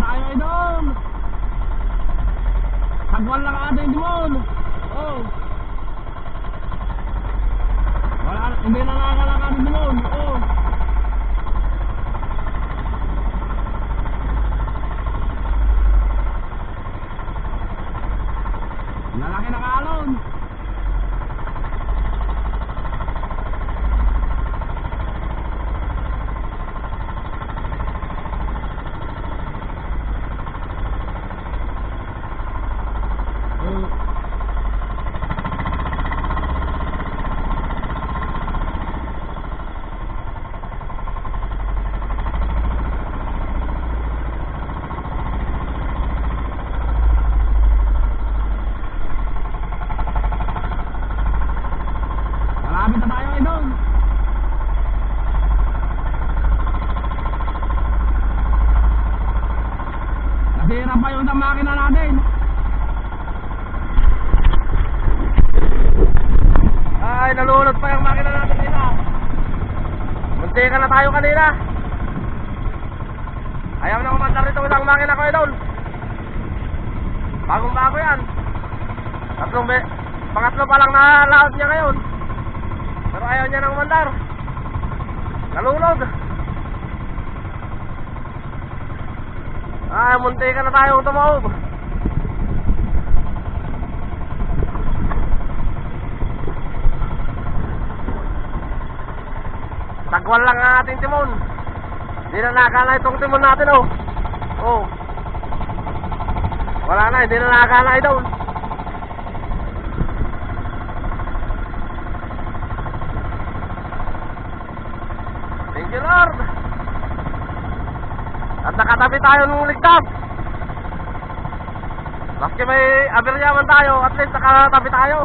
tayo idol. Sagwan lang ata yung Oh. Wala, hindi na nakakalaka ng dimon Oh. Lalaki na kaalon. Yung isang makina natin. Ay, nalulot pa yung makina natin nila. Munti ka na tayo kanina. Ayaw na kumandar rito isang makina ko idol. Bagong bago yan. Tatlong be, pangatlo pa lang na laot niya ngayon. Pero ayaw niya nang mandar. Nalulog. Ay, munti ka na tayong tumawag. Tagwal lang ang ating timon. Hindi na nakakala itong timon natin, oh. Oh. Wala na, hindi na nakakala ito. Thank you, Lord. At nakatabi tayo ng ligtas. Maski may aberya man tayo, at least nakatabi tayo.